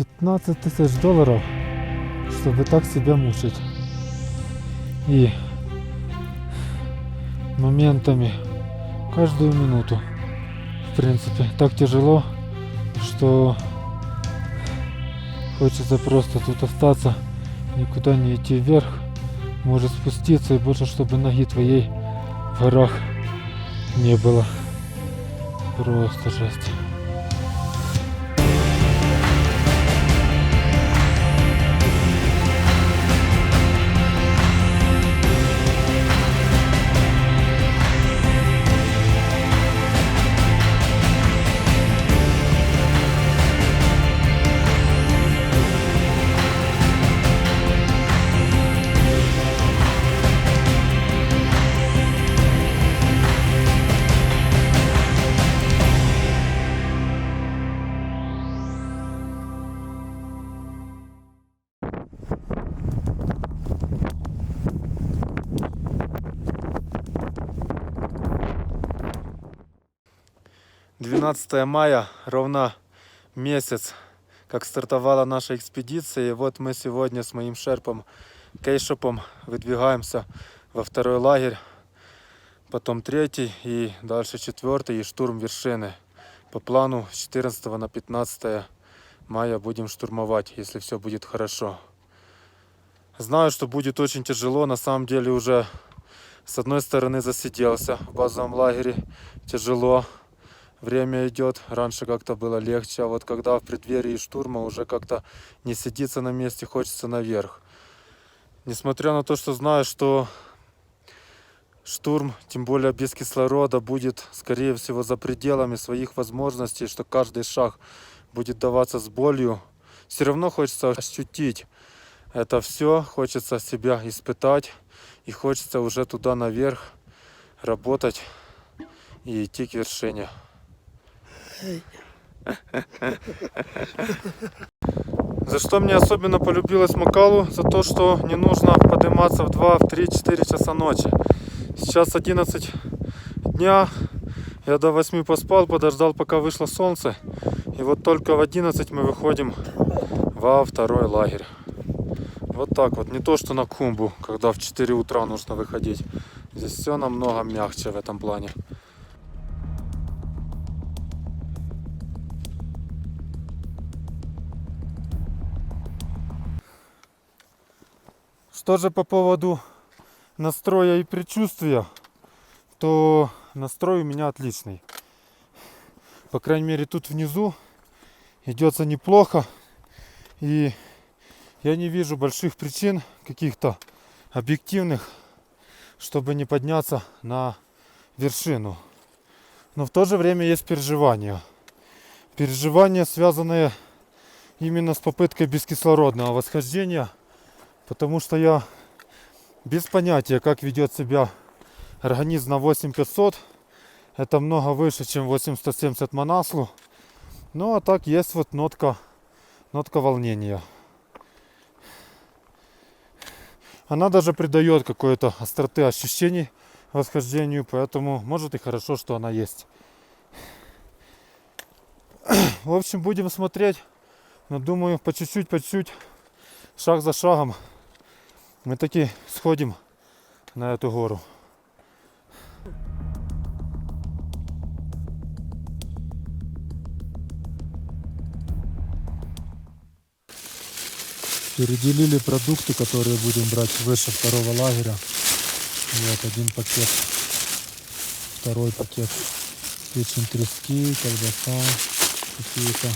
15 тысяч долларов, чтобы так себя мучить. И моментами, каждую минуту, в принципе, так тяжело, что хочется просто тут остаться, никуда не идти вверх, может спуститься и больше, чтобы ноги твоей в горах не было. Просто жесть. Двенадцатое мая, ровно месяц, как стартовала наша экспедиция. И вот мы сегодня с моим шерпом Кейшопом выдвигаемся во второй лагерь, потом третий и дальше четвертый и штурм вершины. По плану с 14 на 15 мая будем штурмовать, если все будет хорошо. Знаю, что будет очень тяжело, на самом деле уже с одной стороны засиделся в базовом лагере, тяжело, время идет, раньше как-то было легче, а вот когда в преддверии штурма уже как-то не сидится на месте, хочется наверх. Несмотря на то, что знаю, что штурм, тем более без кислорода, будет, скорее всего, за пределами своих возможностей, что каждый шаг будет даваться с болью, все равно хочется ощутить это все, хочется себя испытать и хочется уже туда наверх работать и идти к вершине. За что мне особенно полюбилась Макалу? За то, что не нужно подниматься в 2, в 3, 4 часа ночи. Сейчас 11 дня. Я до 8 поспал, подождал, пока вышло солнце. И вот только в 11 мы выходим во второй лагерь. Вот так вот. Не то, что на Кумбу, когда в 4 утра нужно выходить. Здесь все намного мягче в этом плане. Что же по поводу настроя и предчувствия, то настрой у меня отличный. По крайней мере тут внизу идется неплохо. И я не вижу больших причин каких-то объективных, чтобы не подняться на вершину. Но в то же время есть переживания. Переживания, связанные именно с попыткой бескислородного восхождения – потому что я без понятия, как ведет себя организм на 8500. Это много выше, чем 8170 монаслу. Ну а так есть вот нотка, нотка волнения. Она даже придает какой-то остроты ощущений восхождению, поэтому может и хорошо, что она есть. В общем, будем смотреть. Но думаю, по чуть-чуть, по чуть-чуть, шаг за шагом мы таки сходим на эту гору. Переделили продукты, которые будем брать выше второго лагеря. Вот один пакет, второй пакет печень трески, колбаса, какие-то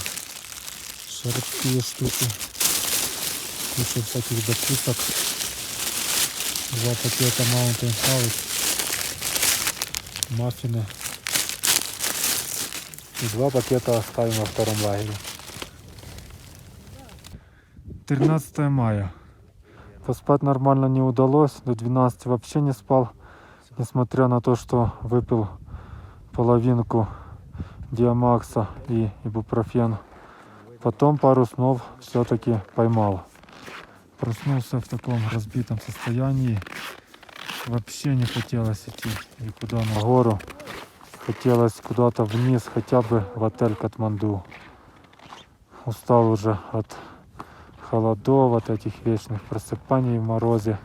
шерстные штуки, куча всяких закусок. Два пакета Mountain House. Маффины. И два пакета оставим во втором лагере. 13 мая. Поспать нормально не удалось. До 12 вообще не спал. Несмотря на то, что выпил половинку диамакса и ибупрофен. Потом пару снов все-таки поймал. Проснулся в таком разбитом состоянии. Вообще не хотелось идти никуда на гору. Хотелось куда-то вниз, хотя бы в отель Катманду. устал уже от холодов, от этих вечных просыпаний в морозе.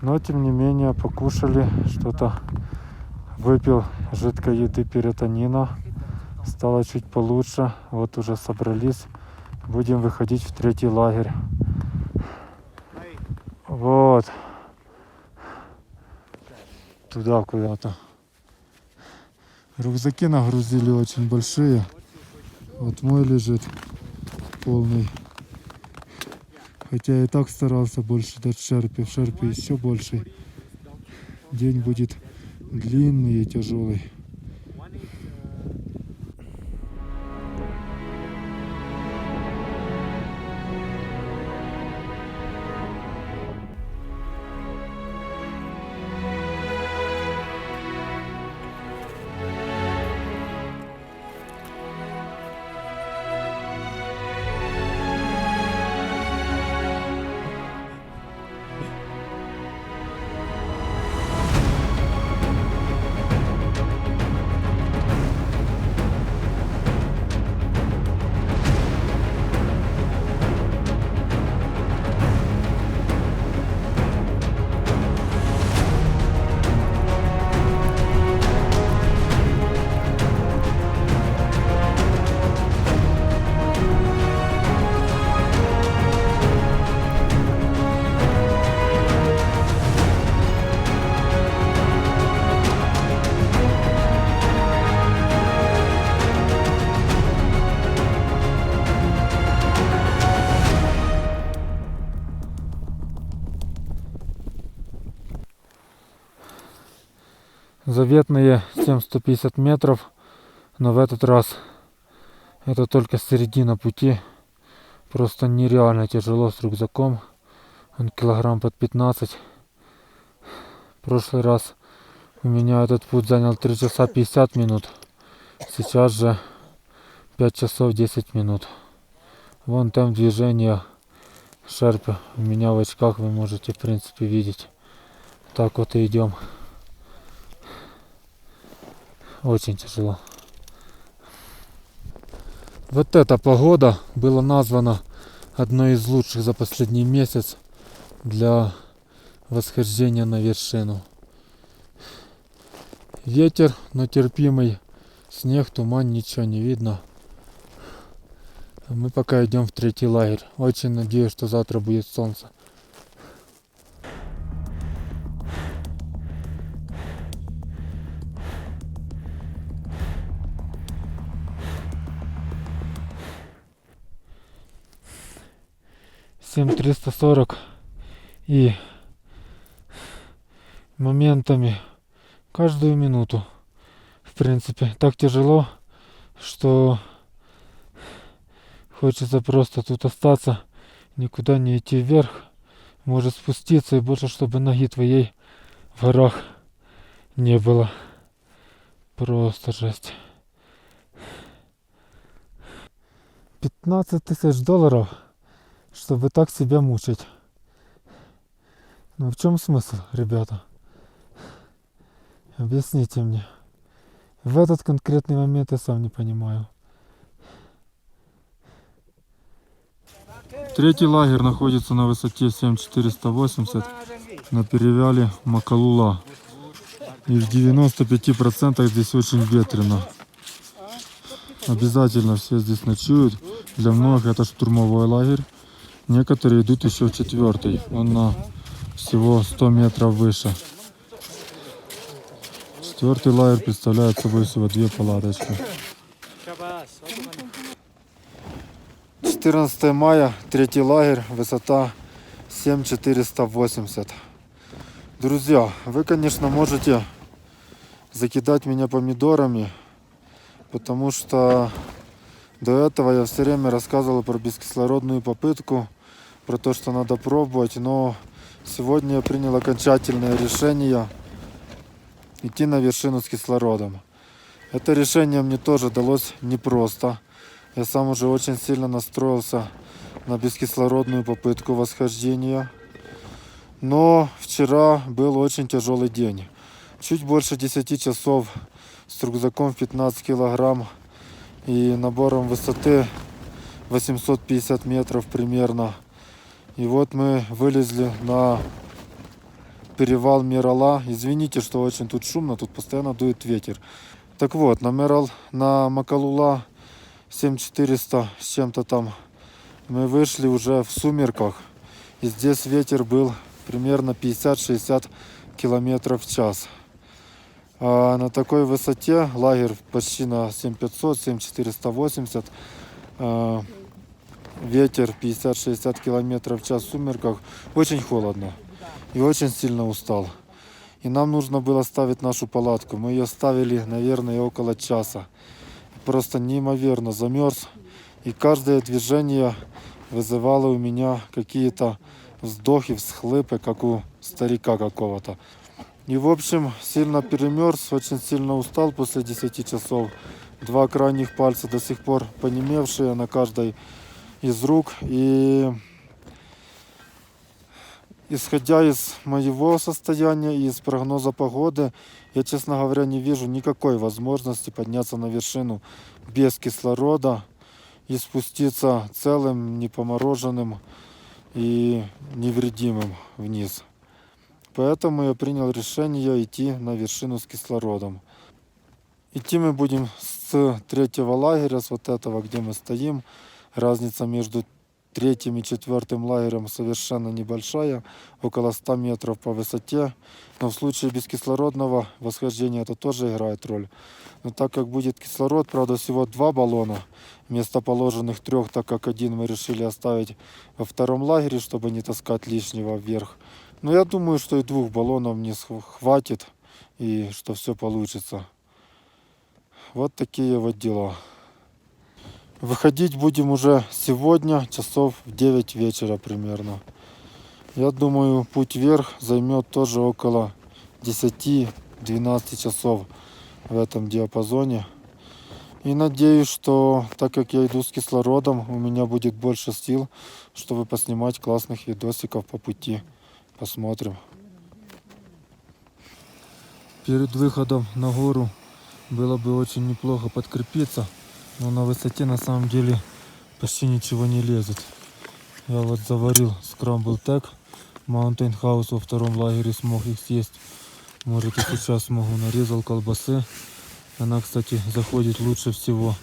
Но тем не менее покушали что-то, выпил жидкой еды перитонина, стало чуть получше. Вот уже собрались, будем выходить в третий лагерь. Вот. Туда куда-то. Рюкзаки нагрузили очень большие. Вот мой лежит полный. Хотя я и так старался больше дать шерпе. В шерпе еще больше. День будет длинный и тяжелый. Заветные 7-150 метров, но в этот раз это только середина пути. Просто нереально тяжело с рюкзаком. Он килограмм под 15. В прошлый раз у меня этот путь занял 3 часа 50 минут. Сейчас же 5 часов 10 минут. Вон там движение шерпы. У меня в очках вы можете в принципе видеть. Так вот и идем. Очень тяжело. Вот эта погода была названа одной из лучших за последний месяц для восхождения на вершину. Ветер, но терпимый. Снег, туман, ничего не видно. Мы пока идем в третий лагерь. Очень надеюсь, что завтра будет солнце. Семь триста сорок и моментами каждую минуту. В принципе, так тяжело, что хочется просто тут остаться, никуда не идти вверх, может спуститься и больше, чтобы ноги твоей в горах не было. Просто жесть. 15 тысяч долларов, чтобы так себя мучить. Ну в чем смысл, ребята? Объясните мне. В этот конкретный момент я сам не понимаю. Третий лагерь находится на высоте 7480 на перевале Макалула. И в 95% здесь очень ветрено. Обязательно все здесь ночуют. Для многих это штурмовой лагерь. Некоторые идут еще четвертый. Он на всего 100 метров выше. Четвертый лагерь представляет собой всего две палаточки. 14 мая, третий лагерь, высота 7480. Друзья, вы, конечно, можете закидать меня помидорами, потому что до этого я все время рассказывал про бескислородную попытку, про то, что надо пробовать, но сегодня я принял окончательное решение идти на вершину с кислородом. Это решение мне тоже далось непросто. Я сам уже очень сильно настроился на бескислородную попытку восхождения. Но вчера был очень тяжелый день. Чуть больше 10 часов с рюкзаком в 15 килограмм и набором высоты 850 метров примерно. И вот мы вылезли на перевал Мирала. Извините, что очень тут шумно, тут постоянно дует ветер. Так вот, на Мирал, на Макалула 7400 с чем-то там мы вышли уже в сумерках. И здесь ветер был примерно 50-60 километров в час. А на такой высоте лагерь почти на 7500, 7480. Ветер 50-60 километров в час в сумерках. Очень холодно. И очень сильно устал. И нам нужно было ставить нашу палатку. Мы ее ставили, наверное, около часа. Просто неимоверно замерз. И каждое движение вызывало у меня какие-то вздохи, всхлыпы, как у старика какого-то. И, в общем, сильно перемерз, очень сильно устал после 10 часов. Два крайних пальца до сих пор понемевшие на каждой из рук. И исходя из моего состояния и из прогноза погоды, я, честно говоря, не вижу никакой возможности подняться на вершину без кислорода и спуститься целым, непомороженным и невредимым вниз. Поэтому я принял решение идти на вершину с кислородом. Идти мы будем с третьего лагеря, с вот этого, где мы стоим. Разница между третьим и четвертым лагерем совершенно небольшая, около 100 метров по высоте. Но в случае бескислородного восхождения это тоже играет роль. Но так как будет кислород, правда, всего два баллона вместо положенных трех, так как один мы решили оставить во втором лагере, чтобы не таскать лишнего вверх. Но я думаю, что и двух баллонов мне хватит и что все получится. Вот такие вот дела. Выходить будем уже сегодня, часов в 9 вечера примерно. Я думаю, путь вверх займет тоже около 10-12 часов в этом диапазоне. И надеюсь, что так как я иду с кислородом, у меня будет больше сил, чтобы поснимать классных видосиков по пути. Посмотрим. Перед выходом на гору было бы очень неплохо подкрепиться, но на высоте на самом деле почти ничего не лезет. Я вот заварил Scramble Tech Mountain House во втором лагере, смог их съесть. Можете сейчас смогу. Нарезал колбасы. Она, кстати, заходит лучше всего.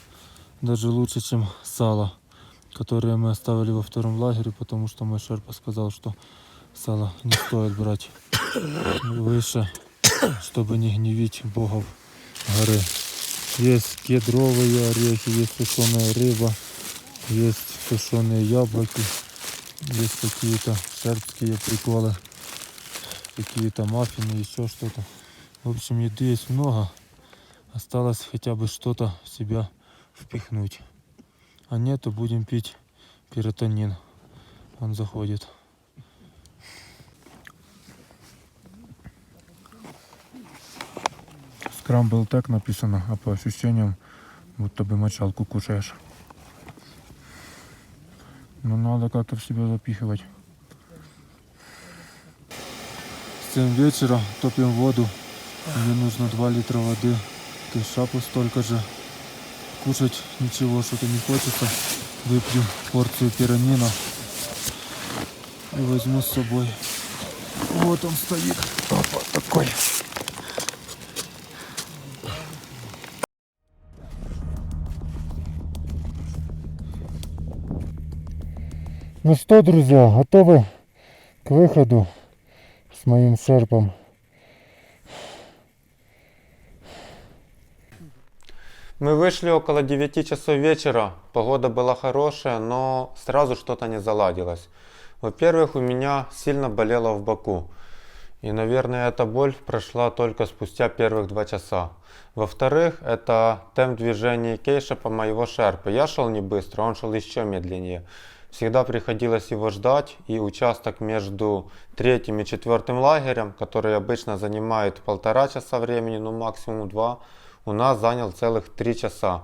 Даже лучше, чем сало, которое мы оставили во втором лагере, потому что мой шерпа сказал, что сало не стоит брать выше, чтобы не гневить богов горы. Есть кедровые орехи, есть сушеная рыба, есть сушеные яблоки, есть какие-то сербские приколы, какие-то маффины, еще что-то. В общем, еды есть много. Осталось хотя бы что-то в себя впихнуть. А нету, будем пить перитонин. Он заходит. Скрамбл так написано, а по ощущениям, будто бы мочалку кушаешь. Но надо как-то в себя запихивать. В 7 вечера топим воду. Мне нужно 2 литра воды. Ты шапу столько же. Кушать ничего, что-то не хочется. Выпью порцию пиранина. И возьму с собой. Вот он стоит. Опа, такой. Ну что, друзья, готовы к выходу с моим шерпом. Мы вышли около 9 часов вечера. Погода была хорошая, но сразу что-то не заладилось. Во-первых, у меня сильно болело в боку. И, наверное, эта боль прошла только спустя первых два часа. Во-вторых, это темп движения кейша по моего шерпа. Я шел не быстро, он шел еще медленнее. Всегда приходилось его ждать, и участок между третьим и четвертым лагерем, который обычно занимает полтора часа времени, ну максимум два, у нас занял целых три часа.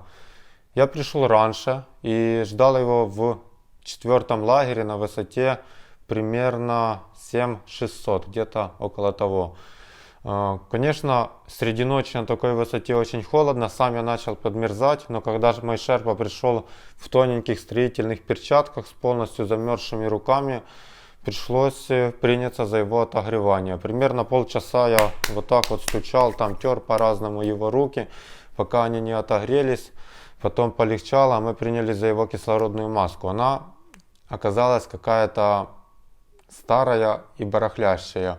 Я пришел раньше и ждал его в четвертом лагере на высоте примерно 7600, где-то около того. А, Конечно, среди ночи на такой высоте очень холодно, сам я начал подмерзать, но когда же мой шерпа пришел в тоненьких строительных перчатках с полностью замерзшими руками, пришлось э, приняться за его отогревание. Примерно полчаса я вот так вот стучал, там тер по-разному его руки, пока они не отогрелись. Потом полегчало, а мы принялись за его кислородную маску. Она оказалась какая-то старая и барахлящая.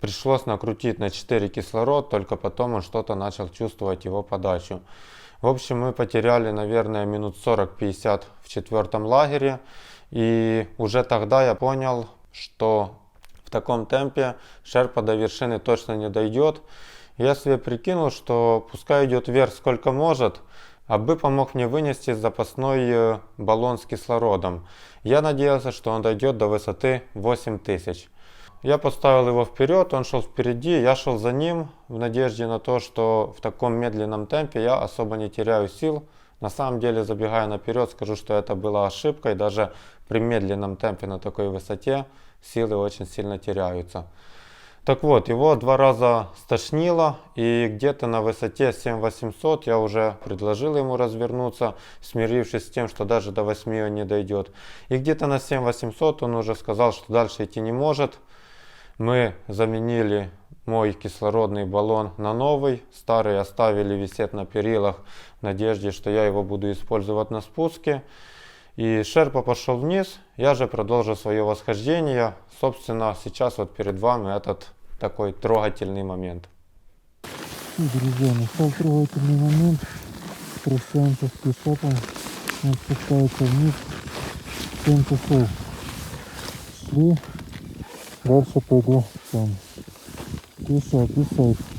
Пришлось накрутить на 4 кислород, только потом он что-то начал чувствовать его подачу. В общем, мы потеряли, наверное, минут 40-50 в четвертом лагере. И уже тогда я понял, что в таком темпе Шерпа до вершины точно не дойдет. Я себе прикинул, что пускай идет вверх сколько может, а бы помог мне вынести запасной э, баллон с кислородом. Я надеялся, что он дойдет до высоты 8000. Я поставил его вперед, он шел впереди, я шел за ним в надежде на то, что в таком медленном темпе я особо не теряю сил. На самом деле, забегая наперед, скажу, что это была ошибкой. Даже при медленном темпе на такой высоте силы очень сильно теряются. Так вот, его два раза стошнило, и где-то на высоте 7800 я уже предложил ему развернуться, смирившись с тем, что даже до 8 он не дойдет. И где-то на 7800 он уже сказал, что дальше идти не может. Мы заменили мой кислородный баллон на новый, старый оставили висеть на перилах в надежде, что я его буду использовать на спуске. И Шерпа пошел вниз, я же продолжил свое восхождение. Собственно, сейчас вот перед вами этот такой трогательный момент. Друзья, настал трогательный момент. Прощаемся с пешопом. Он спускается вниз. 7 часов. Шли. дальше перейдем. Пишет, пишет.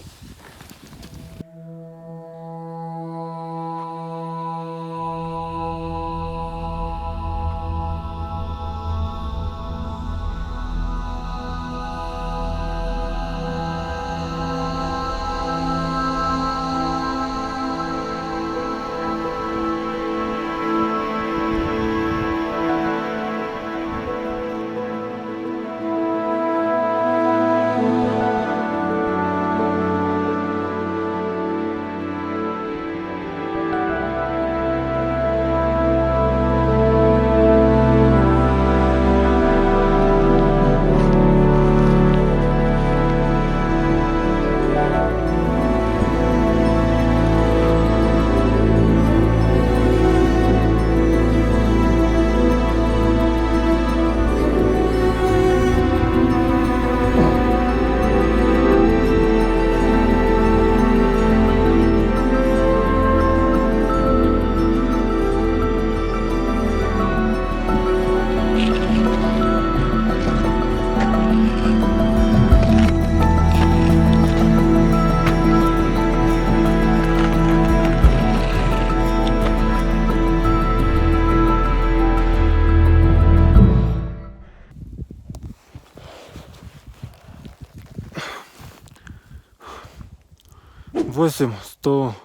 8 100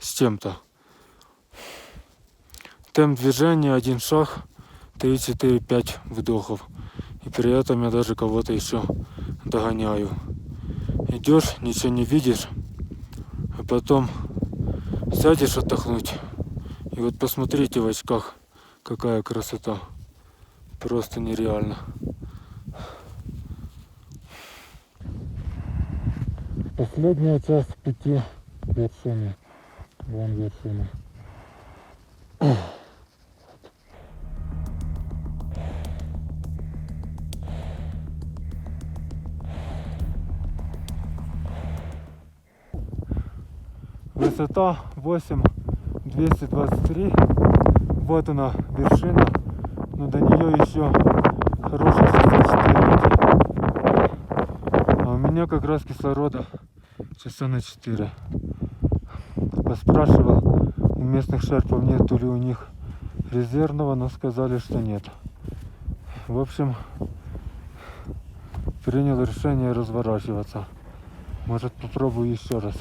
с чем-то. Темп движения один шаг, 3-4-5 вдохов. И при этом я даже кого-то еще догоняю. Идешь, ничего не видишь, а потом сядешь отдохнуть. И вот посмотрите в очках, какая красота. Просто нереально. Последняя часть пути к вершине. Вон вершина. Высота 8 223. Вот она вершина. Но до нее еще хороших часа 4. А у меня как раз кислорода часа на 4. Поспрашивал у местных шерпов, нету ли у них резервного, но сказали, что нет. В общем, принял решение разворачиваться. Может попробую еще раз.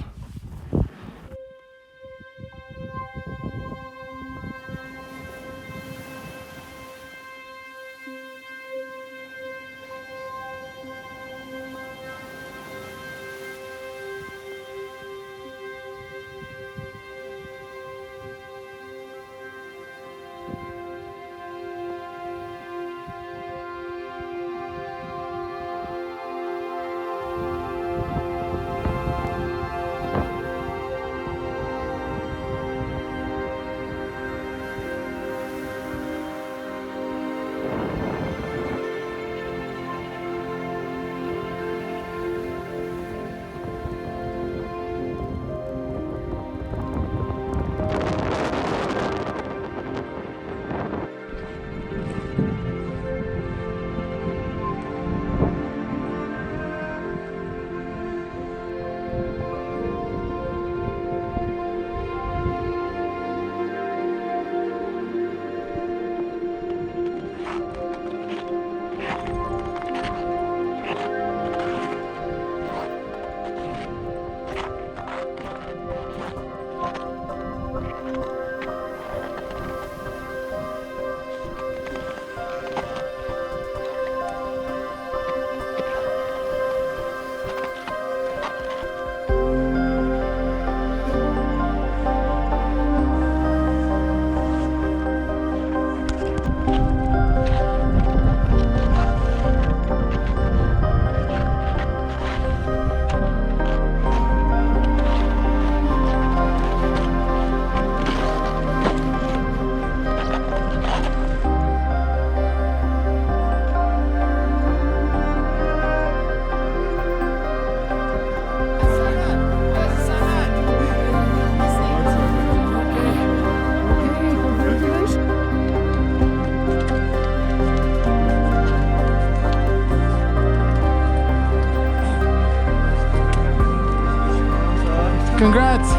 Congrats.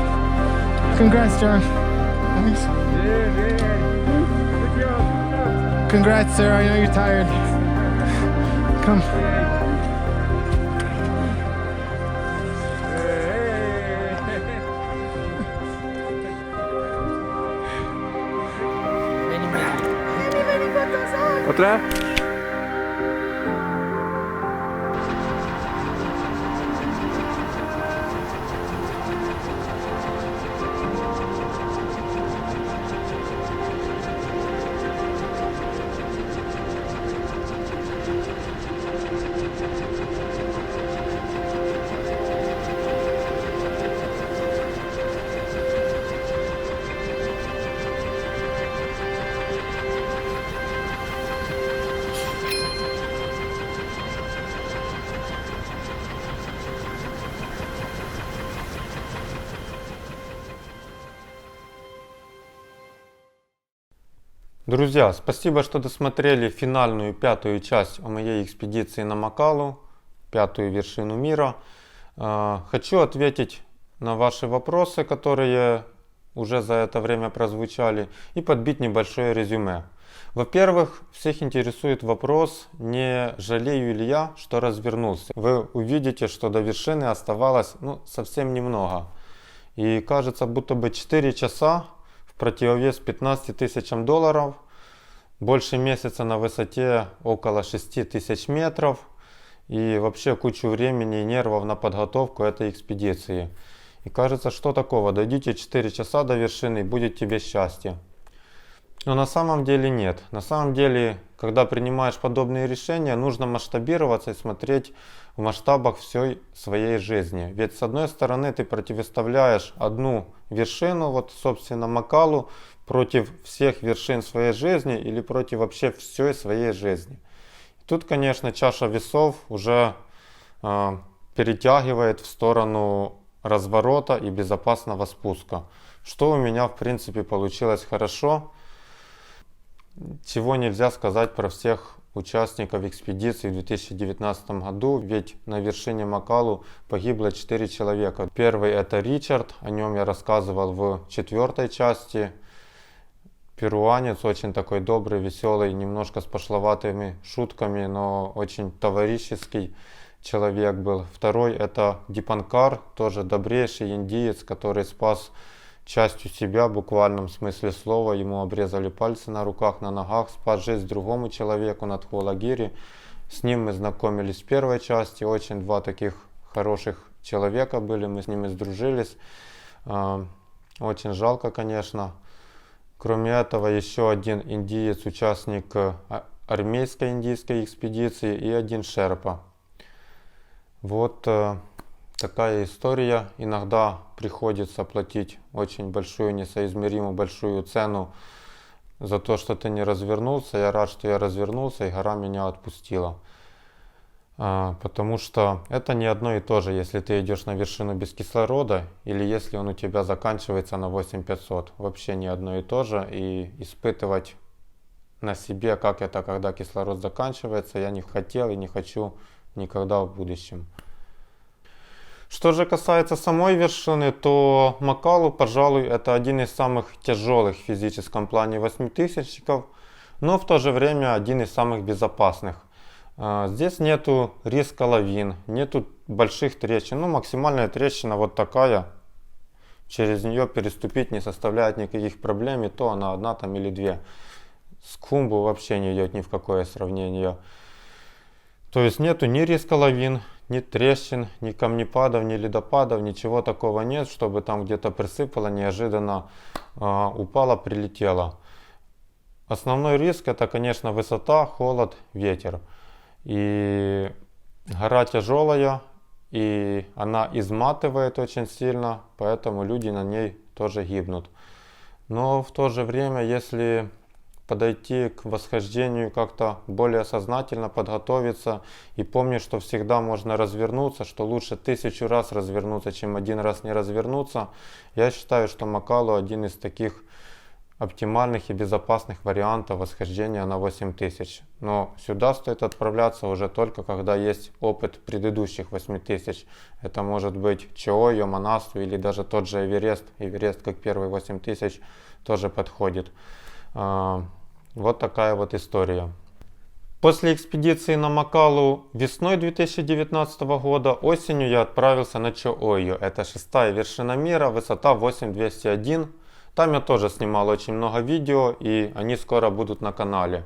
Congrats, John. Thanks. Congrats, sir. I know you're tired. Come. Otra? Друзья, спасибо, что досмотрели финальную пятую часть о моей экспедиции на Макалу, пятую вершину мира. Э, Хочу ответить на ваши вопросы, которые уже за это время прозвучали, и подбить небольшое резюме. Во-первых, всех интересует вопрос, не жалею ли я, что развернулся. Вы увидите, что до вершины оставалось ну, совсем немного. И кажется, будто бы 4 часа противовес 15 тысячам долларов, больше месяца на высоте около 6 тысяч метров и вообще кучу времени и нервов на подготовку этой экспедиции. И кажется, что такого, дойдите 4 часа до вершины и будет тебе счастье. Но на самом деле нет. На самом деле, когда принимаешь подобные решения, нужно масштабироваться и смотреть в масштабах всей своей жизни. Ведь с одной стороны ты противоставляешь одну вершину, вот собственно Макалу, против всех вершин своей жизни или против вообще всей своей жизни. Тут, конечно, чаша весов уже э, перетягивает в сторону разворота и безопасного спуска. Что у меня, в принципе, получилось хорошо чего нельзя сказать про всех участников экспедиции в 2019 году, ведь на вершине Макалу погибло 4 человека. Первый это Ричард, о нем я рассказывал в четвертой части. Перуанец, очень такой добрый, веселый, немножко с пошловатыми шутками, но очень товарищеский человек был. Второй это Дипанкар, тоже добрейший индиец, который спас частью себя в буквальном смысле слова. Ему обрезали пальцы на руках, на ногах, спас жизнь другому человеку на Тхуалагире. С ним мы знакомились в первой части. Очень два таких хороших человека были, мы с ними сдружились. А, Очень жалко, конечно. Кроме этого, еще один индиец, участник э, а- армейской индийской экспедиции и один шерпа. Вот э, такая история. Иногда приходится платить очень большую, несоизмеримо большую цену за то, что ты не развернулся. Я рад, что я развернулся, и гора меня отпустила. А, Потому что это не одно и то же, если ты идешь на вершину без кислорода, или если он у тебя заканчивается на 8500. Вообще не одно и то же. И испытывать на себе, как это, когда кислород заканчивается, я не хотел и не хочу никогда в будущем. Что же касается самой вершины, то Макалу, пожалуй, это один из самых тяжелых в физическом плане восьмитысячников, но в то же время один из самых безопасных. А, Здесь нету риска лавин, нету больших трещин, ну максимальная трещина вот такая, через нее переступить не составляет никаких проблем, и то она одна там или две. С Кумбу вообще не идет ни в какое сравнение. То есть нету ни риска лавин, ни трещин, ни камнепадов, ни ледопадов, ничего такого нет, чтобы там где-то присыпало, неожиданно а, упало, прилетело. Основной риск это, конечно, высота, холод, ветер. И гора тяжелая, и она изматывает очень сильно, поэтому люди на ней тоже гибнут. Но в то же время, если подойти к восхождению как-то более сознательно, подготовиться и помнить, что всегда можно развернуться, что лучше тысячу раз развернуться, чем один раз не развернуться. Я считаю, что Макалу один из таких оптимальных и безопасных вариантов восхождения на 8000. Но сюда стоит отправляться уже только когда есть опыт предыдущих 8000. Это может быть ЧО, Йоманасу или даже тот же Эверест. Эверест как первый 8000 тоже подходит. Вот такая вот история. После экспедиции на Макалу весной 2019 года, осенью я отправился на Чоойо. Это шестая вершина мира, высота 8201. Там я тоже снимал очень много видео, и они скоро будут на канале.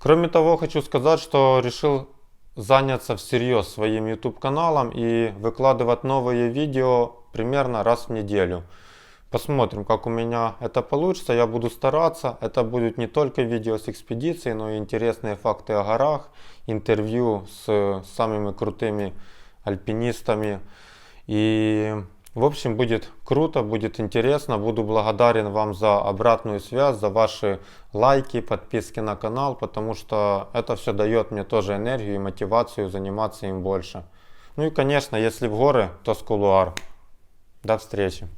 Кроме того, хочу сказать, что решил заняться всерьез своим YouTube каналом и выкладывать новые видео примерно раз в неделю. Посмотрим, как у меня это получится. Я буду стараться. Это будут не только видео с экспедиции, но и интересные факты о горах, интервью с самыми крутыми альпинистами. И в общем будет круто, будет интересно. Буду благодарен вам за обратную связь, за ваши лайки, подписки на канал, потому что это все дает мне тоже энергию и мотивацию заниматься им больше. Ну и конечно, если в горы, то с кулуар. До встречи.